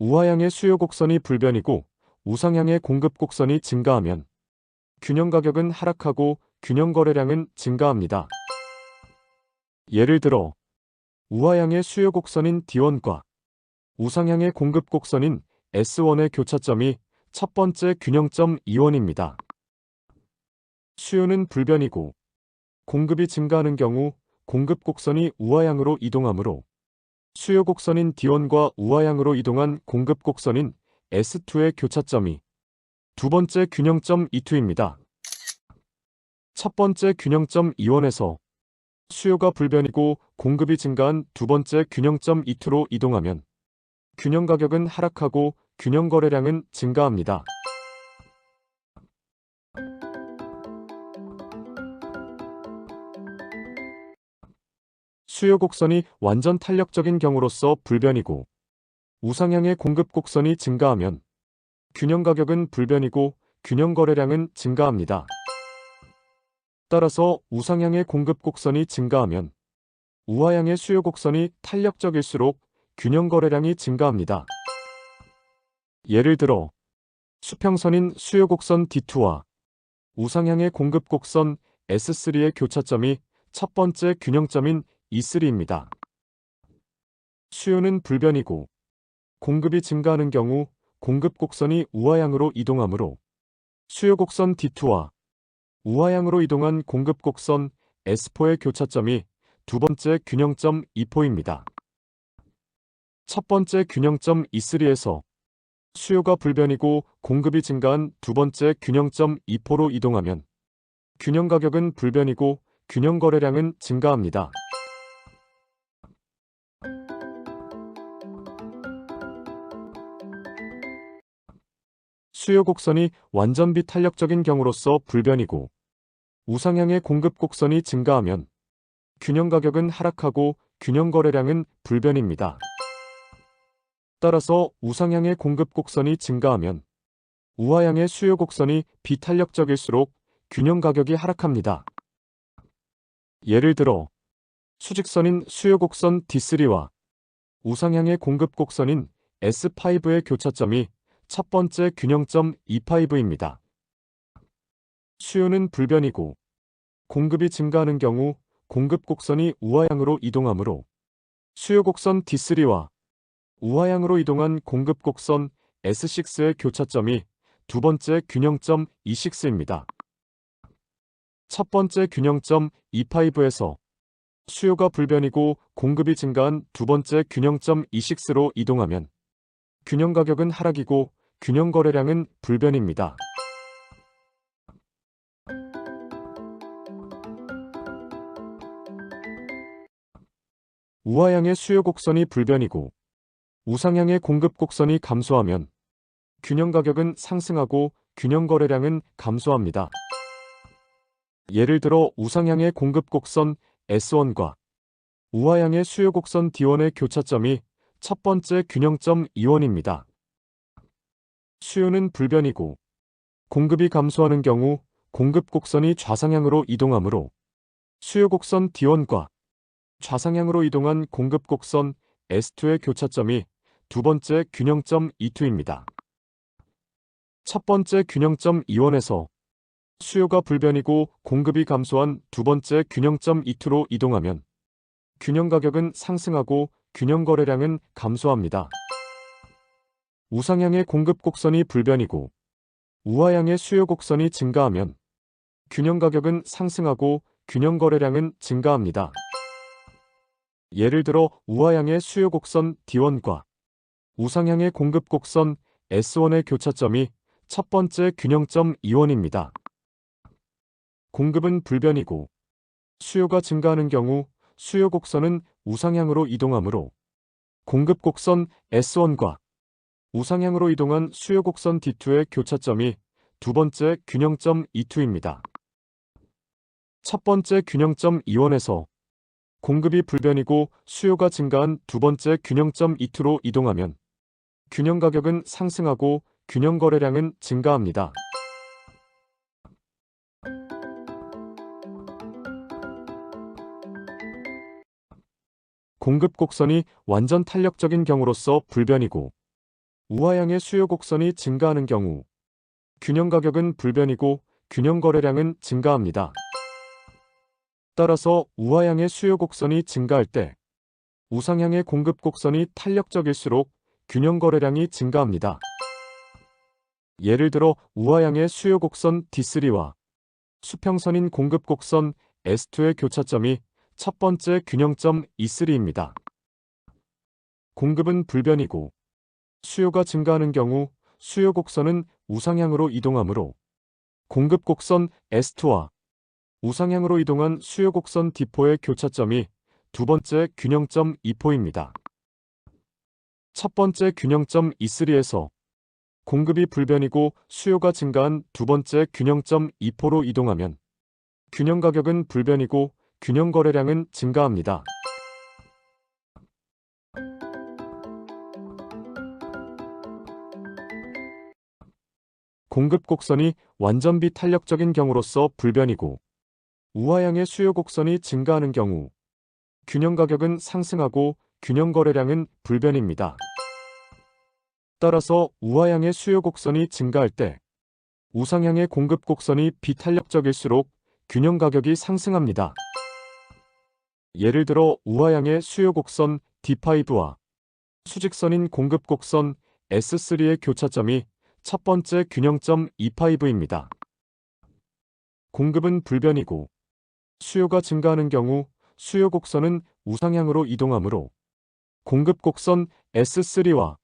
우하향의 수요 곡선이 불변이고 우상향의 공급 곡선이 증가하면 균형 가격은 하락하고 균형 거래량은 증가합니다. 예를 들어 우하향의 수요 곡선인 D1과 우상향의 공급 곡선인 S1의 교차점이 첫 번째 균형점 E1입니다. 수요는 불변이고 공급이 증가하는 경우 공급 곡선이 우하향으로 이동하므로 수요 곡선인 D1과 우하향으로 이동한 공급 곡선인 S2의 교차점이 두 번째 균형점 E2입니다. 첫 번째 균형점 E1에서 수요가 불변이고 공급이 증가한 두 번째 균형점 E2로 이동하면 균형 가격은 하락하고 균형 거래량은 증가합니다. 수요 곡선이 완전 탄력적인 경우로서 불변이고 우상향의 공급 곡선이 증가하면 균형 가격은 불변이고 균형 거래량은 증가합니다. 따라서 우상향의 공급 곡선이 증가하면 우하향의 수요 곡선이 탄력적일수록 균형 거래량이 증가합니다. 예를 들어 수평선인 수요 곡선 D2와 우상향의 공급 곡선 S3의 교차점이 첫 번째 균형점인 E3입니다. 수요는 불변이고 공급이 증가하는 경우 공급 곡선이 우하향으로 이동하므로 수요 곡선 D2와 우하향으로 이동한 공급 곡선 S4의 교차점이 두 번째 균형점 E4입니다. 첫 번째 균형점 E3에서 수요가 불변이고 공급이 증가한 두 번째 균형점 E4로 이동하면 균형 가격은 불변이고 균형 거래량은 증가합니다. 수요 곡선이 완전 비탄력적인 경우로서 불변이고 우상향의 공급 곡선이 증가하면 균형 가격은 하락하고 균형 거래량은 불변입니다. 따라서 우상향의 공급 곡선이 증가하면 우하향의 수요 곡선이 비탄력적일수록 균형 가격이 하락합니다. 예를 들어 수직선인 수요 곡선 D3와 우상향의 공급 곡선인 S5의 교차점이 첫 번째 균형점 E5입니다. 수요는 불변이고 공급이 증가하는 경우 공급 곡선이 우하향으로 이동하므로 수요 곡선 D3와 우하향으로 이동한 공급 곡선 S6의 교차점이 두 번째 균형점 E6입니다. 첫 번째 균형점 E5에서 수요가 불변이고 공급이 증가한 두 번째 균형점 E6로 이동하면 균형 가격은 하락이고 균형 거래량은 불변입니다. 우하향의 수요 곡선이 불변이고 우상향의 공급 곡선이 감소하면 균형 가격은 상승하고 균형 거래량은 감소합니다. 예를 들어 우상향의 공급 곡선 S1과 우하향의 수요 곡선 D1의 교차점이 첫 번째 균형점 E1입니다. 수요는 불변이고 공급이 감소하는 경우 공급 곡선이 좌상향으로 이동하므로 수요 곡선 D1과 좌상향으로 이동한 공급 곡선 S2의 교차점이 두 번째 균형점 E2입니다. 첫 번째 균형점 E1에서 수요가 불변이고 공급이 감소한 두 번째 균형점 E2로 이동하면 균형 가격은 상승하고 균형 거래량은 감소합니다. 우상향의 공급 곡선이 불변이고 우하향의 수요 곡선이 증가하면 균형 가격은 상승하고 균형 거래량은 증가합니다. 예를 들어 우하향의 수요 곡선 D1과 우상향의 공급 곡선 S1의 교차점이 첫 번째 균형점 E1입니다. 공급은 불변이고 수요가 증가하는 경우 수요 곡선은 우상향으로 이동하므로 공급 곡선 S1과 우상향으로 이동한 수요 곡선 D2의 교차점이 두 번째 균형점 E2입니다. 첫 번째 균형점 E1에서 공급이 불변이고 수요가 증가한 두 번째 균형점 E2로 이동하면 균형 가격은 상승하고 균형 거래량은 증가합니다. 공급 곡선이 완전 탄력적인 경우로서 불변이고 우하향의 수요 곡선이 증가하는 경우 균형 가격은 불변이고 균형 거래량은 증가합니다. 따라서 우하향의 수요 곡선이 증가할 때 우상향의 공급 곡선이 탄력적일수록 균형 거래량이 증가합니다. 예를 들어 우하향의 수요 곡선 D3와 수평선인 공급 곡선 S2의 교차점이 첫 번째 균형점 E3입니다. 공급은 불변이고 수요가 증가하는 경우 수요 곡선은 우상향으로 이동하므로 공급 곡선 S2와 우상향으로 이동한 수요 곡선 D4의 교차점이 두 번째 균형점 E4입니다. 첫 번째 균형점 E3에서 공급이 불변이고 수요가 증가한 두 번째 균형점 E4로 이동하면 균형 가격은 불변이고 균형 거래량은 증가합니다. 공급 곡선이 완전 비 탄력적인 경우로서 불변이고 우하향의 수요 곡선이 증가하는 경우 균형 가격은 상승하고 균형 거래량은 불변입니다. 따라서 우하향의 수요 곡선이 증가할 때 우상향의 공급 곡선이 비탄력적일수록 균형 가격이 상승합니다. 예를 들어 우하향의 수요 곡선 D5와 수직선인 공급 곡선 S3의 교차점이 첫 번째 균형점 E5입니다. 공급은 불변이고 수요가 증가하는 경우 수요 곡선은 우상향으로 이동하므로 공급 곡선 S3와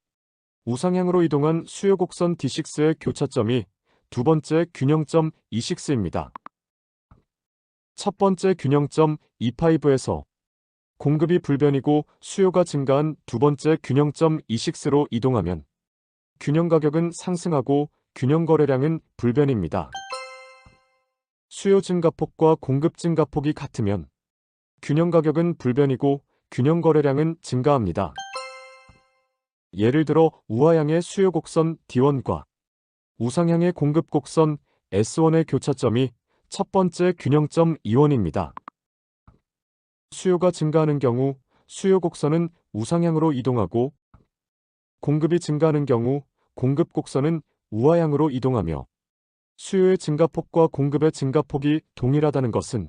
우상향으로 이동한 수요 곡선 D6의 교차점이 두 번째 균형점 E6입니다. 첫 번째 균형점 E5에서 공급이 불변이고 수요가 증가한 두 번째 균형점 E6로 이동하면 균형 가격은 상승하고 균형 거래량은 불변입니다. 수요 증가폭과 공급 증가폭이 같으면 균형 가격은 불변이고 균형 거래량은 증가합니다. 예를 들어 우하향의 수요 곡선 D1과 우상향의 공급 곡선 S1의 교차점이 첫 번째 균형점 E1입니다. 수요가 증가하는 경우 수요 곡선은 우상향으로 이동하고 공급이 증가하는 경우 공급 곡선은 우하향으로 이동하며 수요의 증가폭과 공급의 증가폭이 동일하다는 것은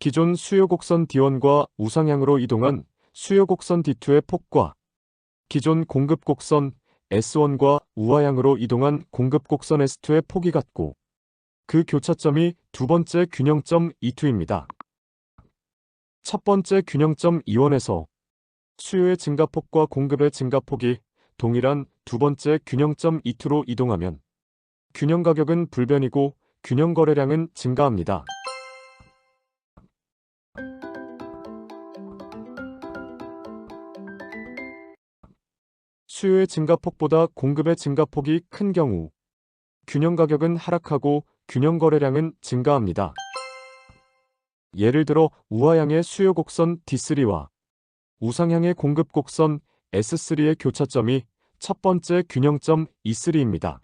기존 수요 곡선 D1과 우상향으로 이동한 수요 곡선 D2의 폭과 기존 공급 곡선 S1과 우하향으로 이동한 공급 곡선 S2의 폭이 같고 그 교차점이 두 번째 균형점 E2입니다. 첫 번째 균형점 E1에서 수요의 증가폭과 공급의 증가폭이 동일한 두 번째 균형점 E2로 이동하면 균형 가격은 불변이고 균형 거래량은 증가합니다. 수요의 증가폭보다 공급의 증가폭이 큰 경우 균형 가격은 하락하고 균형 거래량은 증가합니다. 예를 들어 우하향의 수요 곡선 D3와 우상향의 공급 곡선 S3의 교차점이 첫 번째 균형점 E3입니다.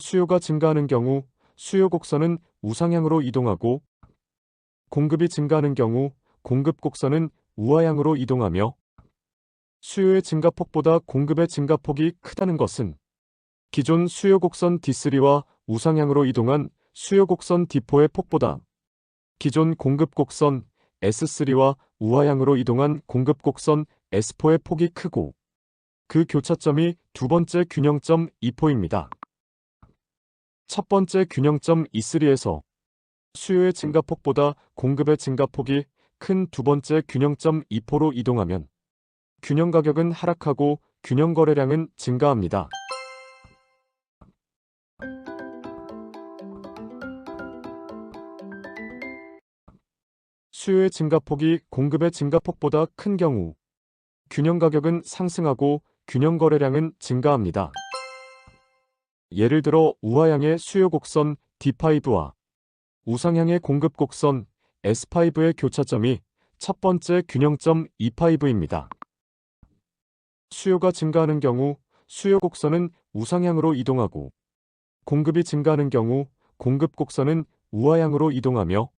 수요가 증가하는 경우 수요 곡선은 우상향으로 이동하고 공급이 증가하는 경우 공급 곡선은 우하향으로 이동하며 수요의 증가폭보다 공급의 증가폭이 크다는 것은 기존 수요 곡선 D3와 우상향으로 이동한 수요 곡선 D4의 폭보다 기존 공급 곡선 S3와 우하향으로 이동한 공급 곡선 S4의 폭이 크고 그 교차점이 두 번째 균형점 E4입니다. 첫 번째 균형점 E3에서 수요의 증가폭보다 공급의 증가폭이 큰 두 번째 균형점 E4로 이동하면 균형 가격은 하락하고 균형 거래량은 증가합니다. 수요의 증가폭이 공급의 증가폭보다 큰 경우 균형 가격은 상승하고 균형 거래량은 증가합니다. 예를 들어 우하향의 수요 곡선 D5와 우상향의 공급 곡선 S5의 교차점이 첫 번째 균형점 E5입니다. 수요가 증가하는 경우 수요 곡선은 우상향으로 이동하고 공급이 증가하는 경우 공급 곡선은 우하향으로 이동하며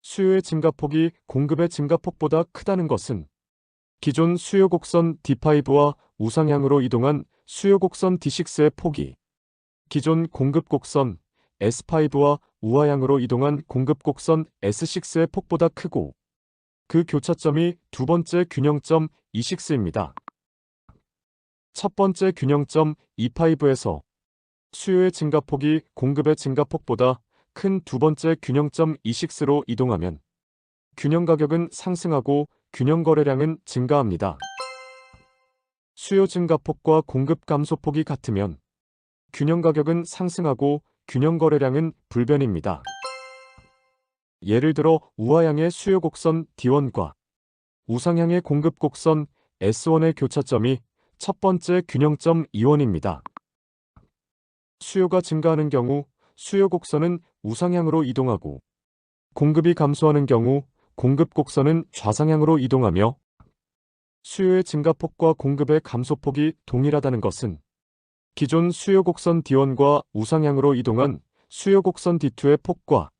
수요의 증가폭이 공급의 증가폭보다 크다는 것은 기존 수요 곡선 D5와 우상향으로 이동한 수요 곡선 D6의 폭이 기존 공급 곡선 S5와 우하향으로 이동한 공급 곡선 S6의 폭보다 크고 그 교차점이 두 번째 균형점 E6입니다. 첫 번째 균형점 E5에서 수요의 증가폭이 공급의 증가폭보다 큰 두 번째 균형점 E6로 이동하면 균형 가격은 상승하고 균형 거래량은 증가합니다. 수요 증가폭과 공급 감소폭이 같으면 균형 가격은 상승하고 균형 거래량은 불변입니다. 예를 들어 우하향의 수요 곡선 D1과 우상향의 공급 곡선 S1의 교차점이 첫 번째 균형점 E1입니다. 수요가 증가하는 경우 수요 곡선은 우상향으로 이동하고 공급이 감소하는 경우 공급 곡선은 좌상향으로 이동하며 수요의 증가폭과 공급의 감소폭이 동일하다는 것은 기존 수요 곡선 D1과 우상향으로 이동한 수요 곡선 D2의 폭과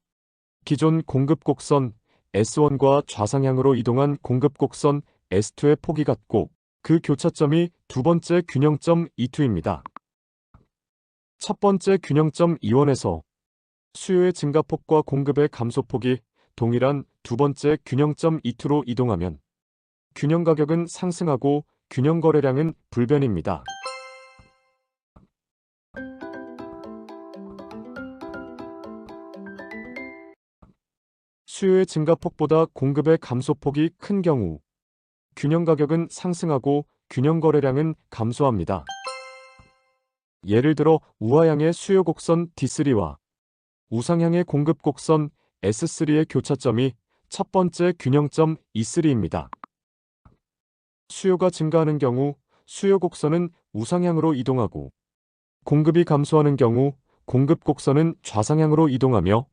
기존 공급 곡선 S1과 좌상향으로 이동한 공급 곡선 S2의 폭이 같고 그 교차점이 두 번째 균형점 E2입니다. 첫 번째 균형점 E1에서 수요의 증가폭과 공급의 감소폭이 동일한 두 번째 균형점 E2로 이동하면 균형 가격은 상승하고 균형 거래량은 불변입니다. 수요의 증가폭보다 공급의 감소폭이 큰 경우 균형 가격은 상승하고 균형 거래량은 감소합니다. 예를 들어 우하향의 수요 곡선 D3와 우상향의 공급 곡선 S3의 교차점이 첫 번째 균형점 E3입니다. 수요가 증가하는 경우 수요 곡선은 우상향으로 이동하고 공급이 감소하는 경우 공급 곡선은 좌상향으로 이동하며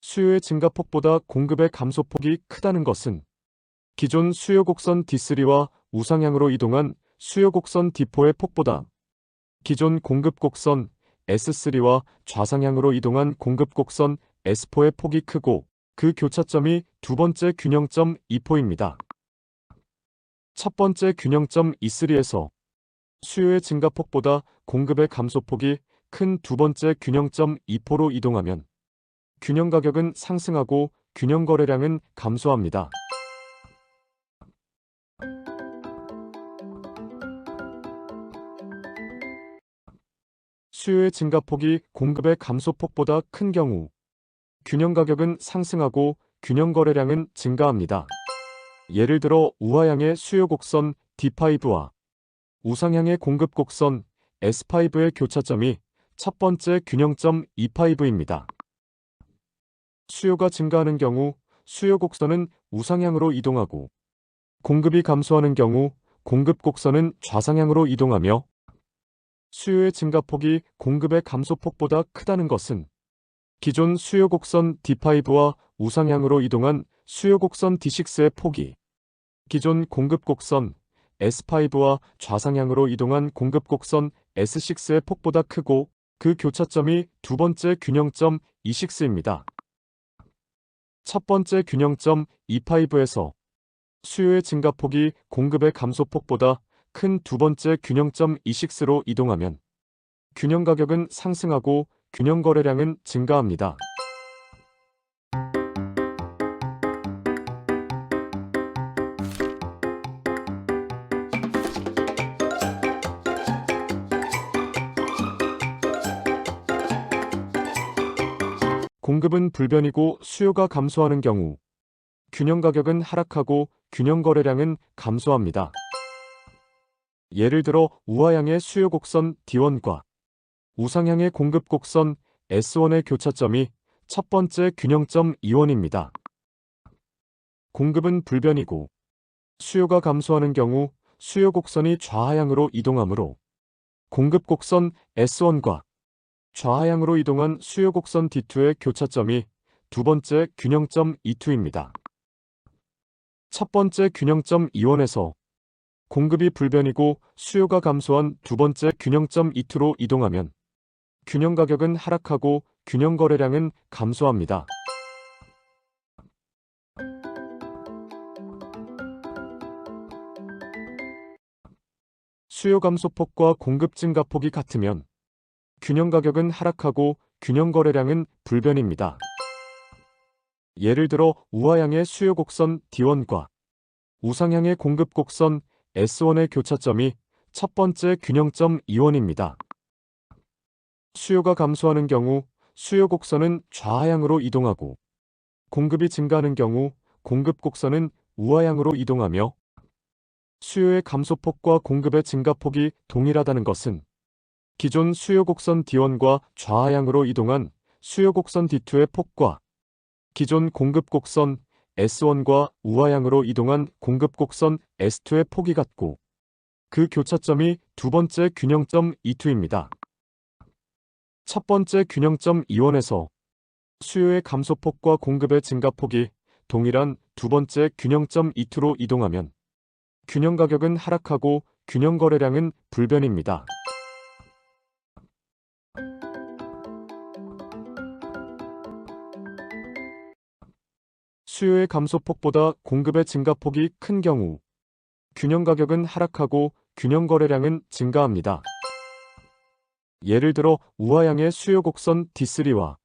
수요의 증가폭보다 공급의 감소폭이 크다는 것은 기존 수요 곡선 D3와 우상향으로 이동한 수요 곡선 D4의 폭보다 기존 공급 곡선 S3와 좌상향으로 이동한 공급 곡선 S4의 폭이 크고 그 교차점이 두 번째 균형점 E4입니다. 첫 번째 균형점 E3에서 수요의 증가폭보다 공급의 감소폭이 큰 두 번째 균형점 E4로 이동하면 균형 가격은 상승하고 균형 거래량은 감소합니다. 수요의 증가폭이 공급의 감소폭보다 큰 경우 균형 가격은 상승하고 균형 거래량은 증가합니다. 예를 들어 우하향의 수요 곡선 D5와 우상향의 공급 곡선 S5의 교차점이 첫 번째 균형점 E5입니다. 수요가 증가하는 경우 수요 곡선은 우상향으로 이동하고 공급이 감소하는 경우 공급 곡선은 좌상향으로 이동하며 수요의 증가폭이 공급의 감소폭보다 크다는 것은 기존 수요 곡선 D5와 우상향으로 이동한 수요 곡선 D6의 폭이 기존 공급 곡선 S5와 좌상향으로 이동한 공급 곡선 S6의 폭보다 크고 그 교차점이 두 번째 균형점 E6입니다. 첫 번째 균형점 E5에서 수요의 증가폭이 공급의 감소폭보다 큰 두 번째 균형점 E6로 이동하면 균형 가격은 상승하고 균형 거래량은 증가합니다. 공급은 불변이고 수요가 감소하는 경우 균형 가격은 하락하고 균형 거래량은 감소합니다. 예를 들어 우하향의 수요 곡선 D1과 우상향의 공급 곡선 S1의 교차점이 첫 번째 균형점 E1입니다. 공급은 불변이고 수요가 감소하는 경우 수요 곡선이 좌하향으로 이동하므로 공급 곡선 S1과 좌하향으로 이동한 수요 곡선 D2의 교차점이 두 번째 균형점 E2입니다. 첫 번째 균형점 E1에서 공급이 불변이고 수요가 감소한 두 번째 균형점 E2로 이동하면 균형 가격은 하락하고 균형 거래량은 감소합니다. 수요 감소폭과 공급 증가폭이 같으면 균형 가격은 하락하고 균형 거래량은 불변입니다. 예를 들어 우하향의 수요 곡선 D1과 우상향의 공급 곡선 S1의 교차점이 첫 번째 균형점 E1입니다. 수요가 감소하는 경우 수요 곡선은 좌하향으로 이동하고 공급이 증가하는 경우 공급 곡선은 우하향으로 이동하며 수요의 감소폭과 공급의 증가폭이 동일하다는 것은 기존 수요 곡선 D1과 좌하향으로 이동한 수요 곡선 D2의 폭과 기존 공급 곡선 S1과 우하향으로 이동한 공급 곡선 S2의 폭이 같고 그 교차점이 두 번째 균형점 E2입니다. 첫 번째 균형점 E1에서 수요의 감소폭과 공급의 증가폭이 동일한 두 번째 균형점 E2로 이동하면 균형 가격은 하락하고 균형 거래량은 불변입니다. 수요의 감소폭보다 공급의 증가폭이 큰 경우 균형 가격은 하락하고 균형 거래량은 증가합니다. 예를 들어 우하향의 수요 곡선 D3와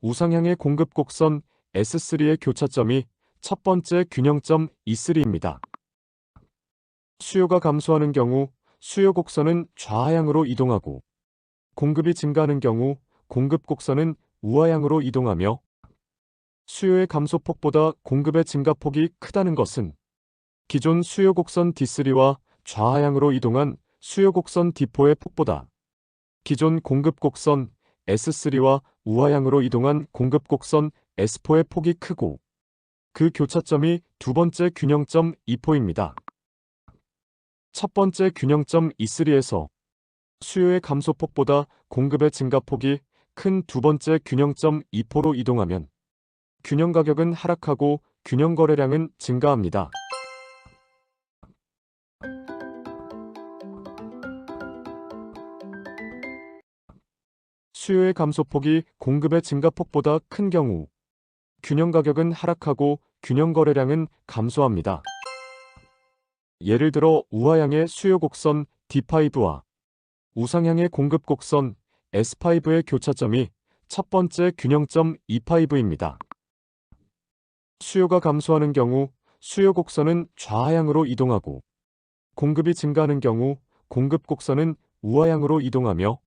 우상향의 공급 곡선 S3의 교차점이 첫 번째 균형점 E3입니다. 수요가 감소하는 경우 수요 곡선은 좌하향으로 이동하고 공급이 증가하는 경우 공급 곡선은 우하향으로 이동하며 수요의 감소폭보다 공급의 증가폭이 크다는 것은 기존 수요 곡선 D3와 좌하향으로 이동한 수요 곡선 D4의 폭보다 기존 공급 곡선 S3와 우하향으로 이동한 공급 곡선 S4의 폭이 크고 그 교차점이 두 번째 균형점 E4입니다. 첫 번째 균형점 E3에서 수요의 감소폭보다 공급의 증가폭이 큰 두 번째 균형점 E4로 이동하면 균형 가격은 하락하고 균형 거래량은 증가합니다. 수요의 감소폭이 공급의 증가폭보다 큰 경우 균형 가격은 하락하고 균형 거래량은 감소합니다. 예를 들어 우하향의 수요 곡선 D5와 우상향의 공급 곡선 S5의 교차점이 첫 번째 균형점 E5입니다. 수요가 감소하는 경우 수요 곡선은 좌하향으로 이동하고 공급이 증가하는 경우 공급 곡선은 우하향으로 이동하며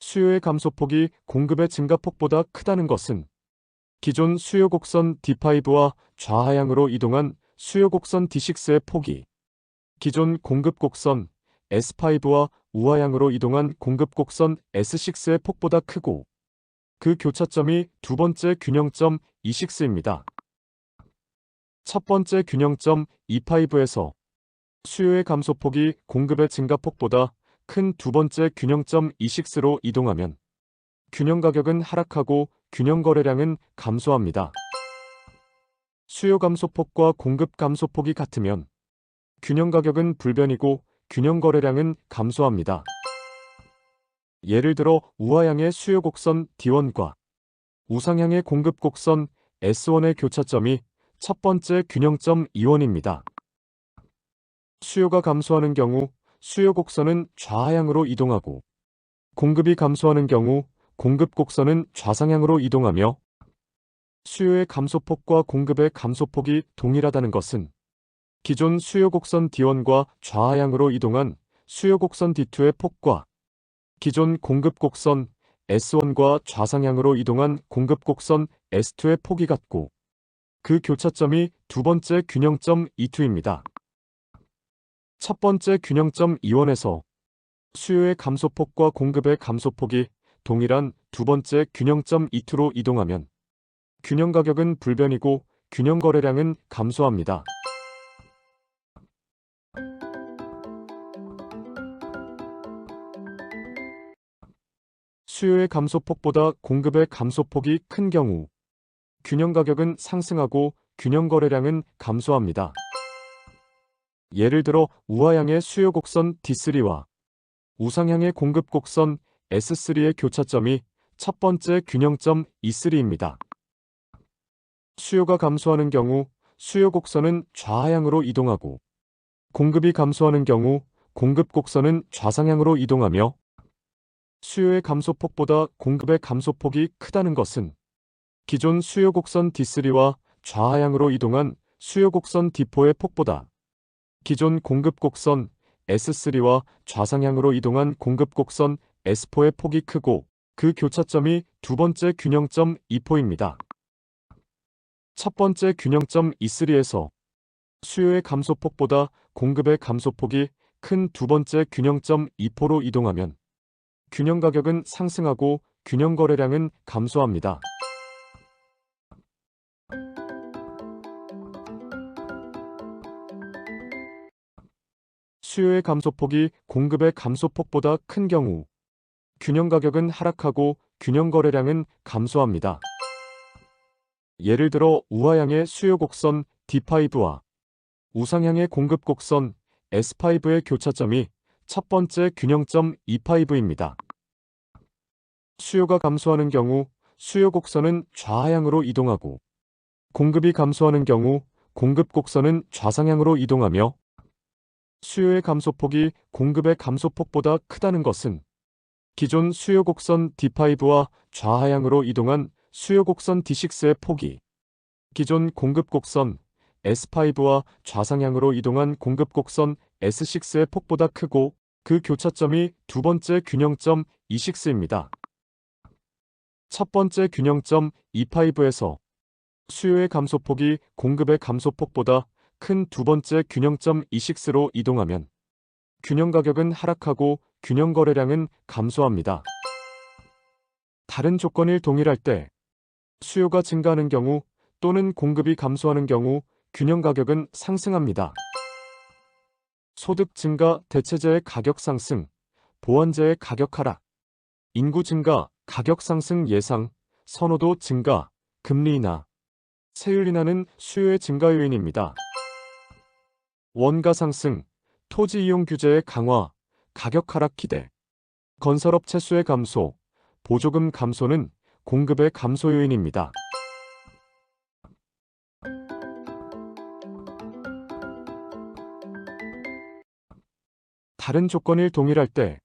수요의 감소폭이 공급의 증가폭보다 크다는 것은 기존 수요 곡선 D5와 좌하향으로 이동한 수요 곡선 D6의 폭이 기존 공급 곡선 S5와 우하향으로 이동한 공급 곡선 S6의 폭보다 크고 그 교차점이 두 번째 균형점 E6입니다. 첫 번째 균형점 E5에서 수요의 감소폭이 공급의 증가폭보다 큰 두 번째 균형점 E6로 이동하면 균형 가격은 하락하고 균형 거래량은 감소합니다. 수요 감소폭과 공급 감소폭이 같으면 균형 가격은 불변이고 균형 거래량은 감소합니다. 예를 들어 우하향의 수요 곡선 D1과 우상향의 공급 곡선 S1의 교차점이 첫 번째 균형점 E1입니다. 수요가 감소하는 경우 수요 곡선은 좌하향으로 이동하고 공급이 감소하는 경우 공급 곡선은 좌상향으로 이동하며 수요의 감소폭과 공급의 감소폭이 동일하다는 것은 기존 수요 곡선 D1과 좌하향으로 이동한 수요 곡선 D2의 폭과 기존 공급 곡선 S1과 좌상향으로 이동한 공급 곡선 S2의 폭이 같고 그 교차점이 두 번째 균형점 E2입니다. 첫 번째 균형점 E1에서 수요의 감소폭과 공급의 감소폭이 동일한 두 번째 균형점 E2로 이동하면 균형 가격은 불변이고 균형 거래량은 감소합니다. 수요의 감소폭보다 공급의 감소폭이 큰 경우 균형 가격은 상승하고 균형 거래량은 감소합니다. 예를 들어 우하향의 수요 곡선 D3와 우상향의 공급 곡선 S3의 교차점이 첫 번째 균형점 E3입니다. 수요가 감소하는 경우 수요 곡선은 좌하향으로 이동하고 공급이 감소하는 경우 공급 곡선은 좌상향으로 이동하며 수요의 감소폭보다 공급의 감소폭이 크다는 것은 기존 수요 곡선 D3와 좌하향으로 이동한 수요 곡선 D4의 폭보다 기존 공급 곡선 S3와 좌상향으로 이동한 공급 곡선 S4의 폭이 크고 그 교차점이 두 번째 균형점 E4입니다. 첫 번째 균형점 E3에서 수요의 감소폭보다 공급의 감소폭이 큰 두 번째 균형점 E4로 이동하면 균형 가격은 상승하고 균형 거래량은 감소합니다. 수요의 감소폭이 공급의 감소폭보다 큰 경우 균형 가격은 하락하고 균형 거래량은 감소합니다. 예를 들어 우하향의 수요 곡선 D5와 우상향의 공급 곡선 S5의 교차점이 첫 번째 균형점 E5입니다. 수요가 감소하는 경우 수요 곡선은 좌하향으로 이동하고 공급이 감소하는 경우 공급 곡선은 좌상향으로 이동하며 수요의 감소폭이 공급의 감소폭보다 크다는 것은 기존 수요 곡선 D5와 좌하향으로 이동한 수요 곡선 D6의 폭이 기존 공급 곡선 S5와 좌상향으로 이동한 공급 곡선 S6의 폭보다 크고 그 교차점이 두 번째 균형점 E6입니다. 첫 번째 균형점 E5에서 수요의 감소폭이 공급의 감소폭보다 큰 두 번째 균형점 E6로 이동하면 균형 가격은 하락하고 균형 거래량은 감소합니다. 다른 조건일 동일할 때 수요가 증가하는 경우 또는 공급이 감소하는 경우 균형 가격은 상승합니다. 소득 증가, 대체재의 가격 상승, 보완재의 가격 하락, 인구 증가, 가격 상승 예상, 선호도 증가, 금리 인하, 세율 인하는 수요의 증가 요인입니다. 원가 상승, 토지 이용 규제의 강화, 가격 하락 기대, 건설업체 수의 감소, 보조금 감소는 공급의 감소 요인입니다. 다른 조건일 동일할 때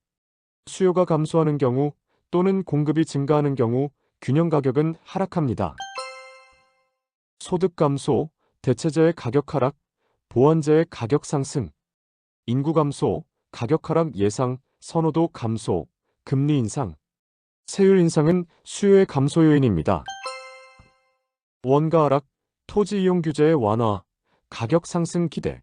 수요가 감소하는 경우 또는 공급이 증가하는 경우 균형 가격은 하락합니다. 소득 감소, 대체재의 가격 하락, 보완재의 가격 상승, 인구 감소, 가격 하락 예상, 선호도 감소, 금리 인상, 세율 인상은 수요의 감소 요인입니다. 원가 하락, 토지 이용 규제의 완화, 가격 상승 기대,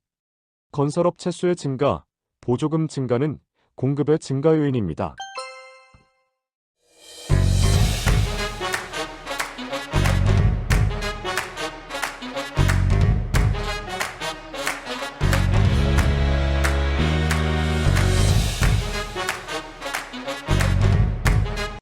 건설업체 수의 증가, 보조금 증가는 공급의 증가 요인입니다.